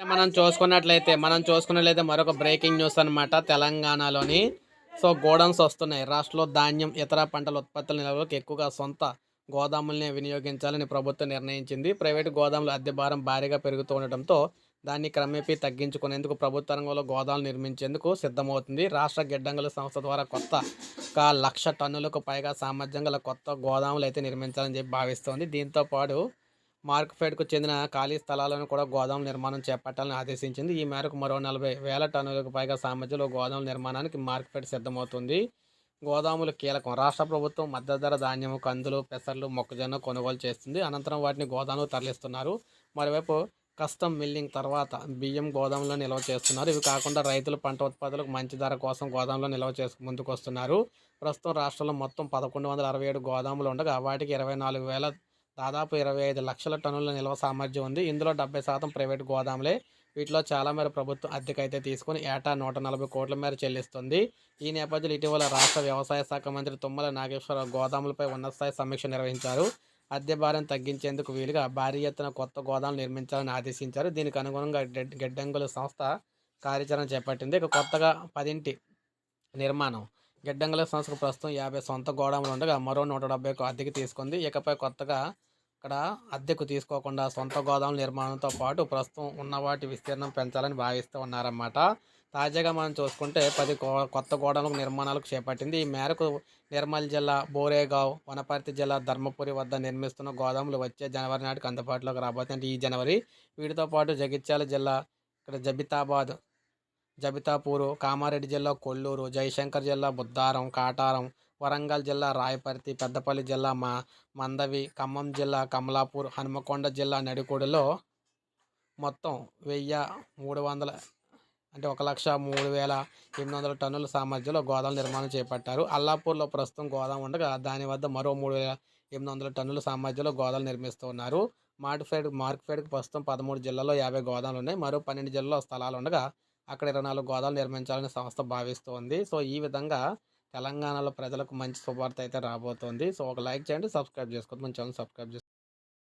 మనం చూసుకున్నట్లయితే మనం చూసుకున్నట్లయితే మరొక బ్రేకింగ్ న్యూస్ అన్నమాట. తెలంగాణలోని సో గోడౌన్స్ వస్తున్నాయి. రాష్ట్రంలో ధాన్యం ఇతర పంటల ఉత్పత్తుల నిల్వలకు ఎక్కువగా సొంత గోదాములనే వినియోగించాలని ప్రభుత్వం నిర్ణయించింది. ప్రైవేటు గోదాముల అద్దె భారం భారీగా పెరుగుతూ ఉండటంతో దాన్ని క్రమేపీ తగ్గించుకునేందుకు ప్రభుత్వ రంగంలో గోదాములు నిర్మించేందుకు సిద్ధమవుతుంది. రాష్ట్ర గిడ్డంగుల సంస్థ ద్వారా కొత్త లక్ష టన్నులకు పైగా సామర్థ్యం గల కొత్త గోదాములు అయితే నిర్మించాలని చెప్పి భావిస్తోంది. దీంతో పాటు మార్క్ఫెడ్కు చెందిన ఖాళీ స్థలాలను కూడా గోదాం నిర్మాణం చేపట్టాలని ఆదేశించింది. ఈ మేరకు మరో నలభై వేల టన్నులకు పైగా సామర్థ్యంలో గోదాముల నిర్మాణానికి మార్క్ఫెడ్ సిద్ధమవుతుంది. గోదాములు కీలకం. రాష్ట్ర ప్రభుత్వం మద్దతు ధర ధాన్యము కందులు పెసర్లు మొక్కజొన్న కొనుగోలు చేస్తుంది. అనంతరం వాటిని గోదాములు తరలిస్తున్నారు. మరోవైపు కస్టమ్ మిల్లింగ్ తర్వాత బియ్యం గోదాములో నిల్వ చేస్తున్నారు. ఇవి కాకుండా రైతులు పంట ఉత్పత్తులకు మంచి ధర కోసం గోదాములో నిల్వ చేసుకు ముందుకు వస్తున్నారు ప్రస్తుతం రాష్ట్రంలో మొత్తం పదకొండు వందల అరవై ఏడు గోదాములు ఉండగా వాటికి ఇరవై నాలుగు వేల దాదాపు ఇరవై ఐదు లక్షల టన్నుల నిల్వ సామర్థ్యం ఉంది. ఇందులో డెబ్బై శాతం ప్రైవేట్ గోదాములే. వీటిలో చాలా మేర ప్రభుత్వం అద్దెకైతే తీసుకుని ఏటా నూట నలభై కోట్ల మేర చెల్లిస్తుంది. ఈ నేపథ్యంలో ఇటీవల రాష్ట్ర వ్యవసాయ శాఖ మంత్రి తుమ్మల నాగేశ్వరరావు గోదాములపై ఉన్నతస్థాయి సమీక్ష నిర్వహించారు. అద్దె భారం తగ్గించేందుకు వీలుగా భారీ ఎత్తున కొత్త గోదాములు నిర్మించాలని ఆదేశించారు. దీనికి అనుగుణంగా గెడ్- సంస్థ కార్యాచరణ చేపట్టింది. ఇక కొత్తగా పదింటి నిర్మాణం. గిడ్డంగుల సంస్థకు ప్రస్తుతం యాభై సొంత గోదాములు ఉండగా మరో నూట డెబ్బైకు అద్దెకి తీసుకుంది. ఇకపై కొత్తగా ఇక్కడ అద్దెకు తీసుకోకుండా సొంత గోదాం నిర్మాణంతో పాటు ప్రస్తుతం ఉన్న వాటి విస్తీర్ణం పెంచాలని భావిస్తూ ఉన్నారన్నమాట. తాజాగా మనం చూసుకుంటే పది గో- కొత్త గోడలకు నిర్మాణాలకు చేపట్టింది. ఈ మేరకు నిర్మల్ జిల్లా బోరేగావ్ వనపర్తి జిల్లా ధర్మపురి వద్ద నిర్మిస్తున్న గోదాములు వచ్చే జనవరి నాటికి అందుబాటులోకి రాబోతుంది అంటే ఈ జనవరి వీటితో పాటు జగిత్యాల జిల్లా ఇక్కడ జబితాబాద్ జబితాపూరు కామారెడ్డి జిల్లా కొల్లూరు జయశంకర్ జిల్లా బుద్దారం కాటారం వరంగల్ జిల్లా రాయపర్తి పెద్దపల్లి జిల్లా మా మందవి ఖమ్మం జిల్లా కమలాపూర్ హనుమకొండ జిల్లా నడికూడలో మొత్తం వెయ్యి మూడు వందల అంటే ఒక లక్ష మూడు వేల ఎనిమిది వందల టన్నుల సామర్థ్యంలో గోదాం నిర్మాణం చేపట్టారు. అల్లాపూర్లో ప్రస్తుతం గోదాం ఉండగా దాని వద్ద మరో మూడు వేల ఎనిమిది వందల టన్నుల సామర్థ్యంలో గోదాలు నిర్మిస్తూ ఉన్నారు మార్క్ఫెడ్ మార్క్ఫెడ్కి ప్రస్తుతం పదమూడు జిల్లాల్లో యాభై గోదాములు ఉన్నాయి మరో పన్నెండు జిల్లాలో స్థలాలు ఉండగా అక్కడ ఇరవై నాలుగు గోదాలు నిర్మించాలని సంస్థ భావిస్తోంది. సో ఈ విధంగా తెలంగాణలో ప్రజలకు మంచి శుభార్త అయితే రాబోతోంది. సో ఒక లైక్ చేయండి సబ్స్క్రైబ్ చేసుకోండి. మన ఛానల్ సబ్స్క్రైబ్ చేసుకోండి